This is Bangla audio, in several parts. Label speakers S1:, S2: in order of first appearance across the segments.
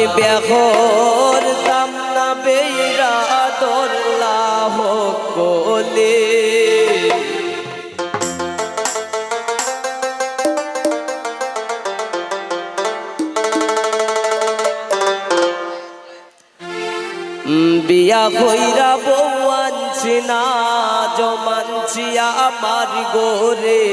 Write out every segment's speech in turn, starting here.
S1: আমি বেহর দাম না বেইরা দোল্লাহ কোলে। বিয়া হইরা বউ আনছি না, জমানছি আমার গোরে।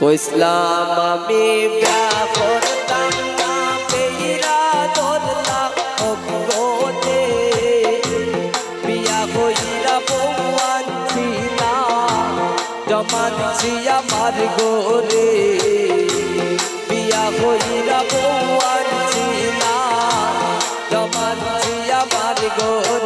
S1: কইসলাম, আমি বিয়া করতাম না বেইরা দোল্লা অগ্রতে। বিয়া হইরা বউ আনছি না জমানছি আমার গোরে বিয়া হইরা বউ আনছি না জমানছি আমার গোরে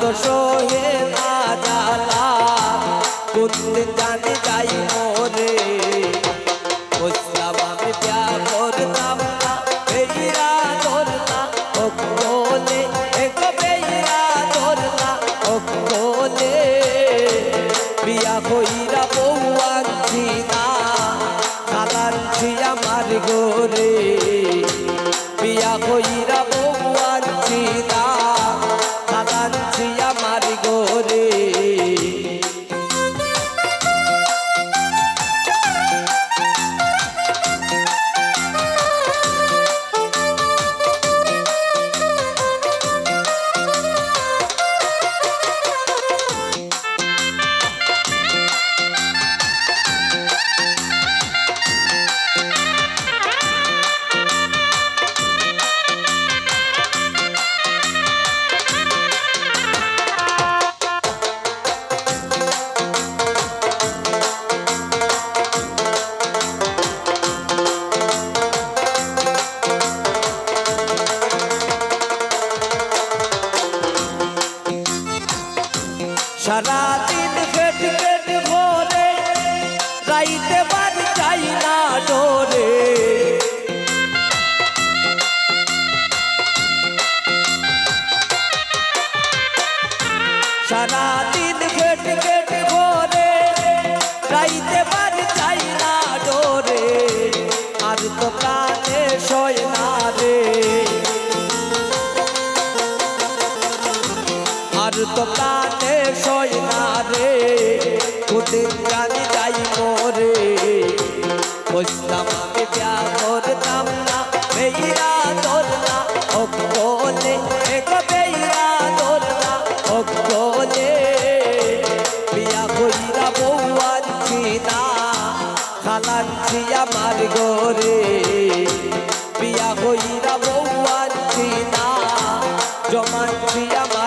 S1: তো সোহে না জালা কোনদিন জানে যাই মোরে সারাদিন খেট খেট ভরে রাইতে বাড়ি যাই না ডোরে সারাদিন খেট খেট প্রাণে সয় না রে কোদিন জানি যাই মোরে। বুঝলাম আমি বিয়া করতাম না, বেইরা ধরনা ও কোলে এক বেইরা ধরনা ও কোলে বিয়া কইরা বউ আনছি না, খালানছি আমার গোরে বিয়া কইরা বউ আনছি না, জমানছি আমার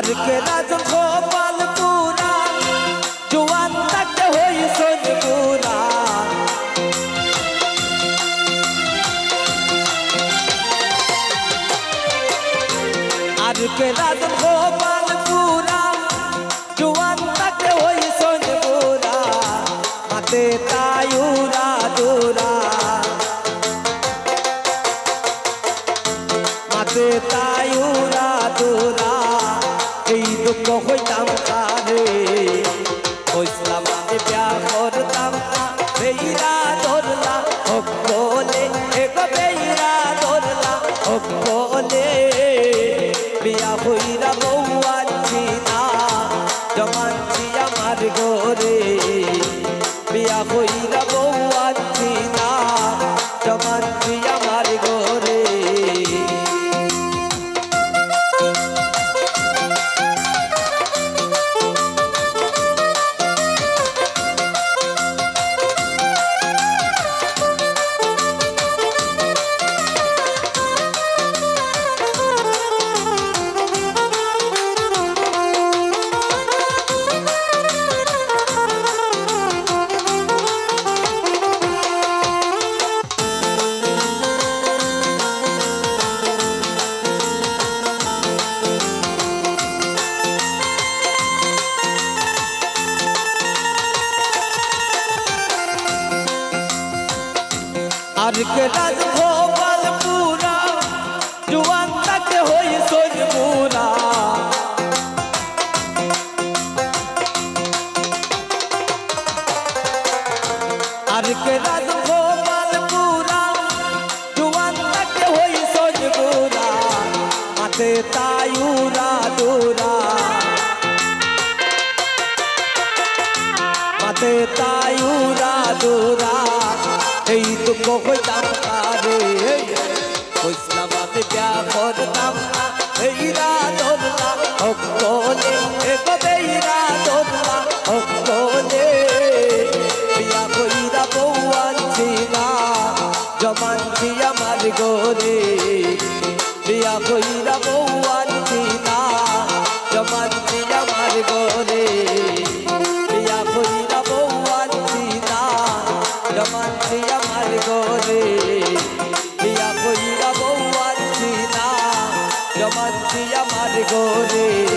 S1: हर के राज गोपाल पूरा जुआन तक हो सोन पूरा हर के राज गोपाल पूरा जुआन तक हो सोन पूरा मते तायूरा दूरा मते तायूरा दूरा দুঃখ হইতাম কারে হইসলাম আমি বিয়া করতাম বেইরা ধরলা হকলে এক বেইরা ধরলা হকলে বিয়া হইরা আর কে রাজ ভোপাল পুরা জুয়ান তাকে হই সোজ পুরা আর কে রাজ ভোপাল পুরা জুয়ান তাকে হই সোজ পুরা মাতে তায়ুরা দুরা মাতে তায়ুরা দুরা এই দুঃখ হইতাম জমানছি আমার গোরে। বিয়া কইরা বউ আনছি না জমানছি আমার গোরে। বিয়া কইরা বউ আনছি না জমানছি আমার গোরে। বিয়া কইরা বউ আনছি না জমানছি আমার গোরে।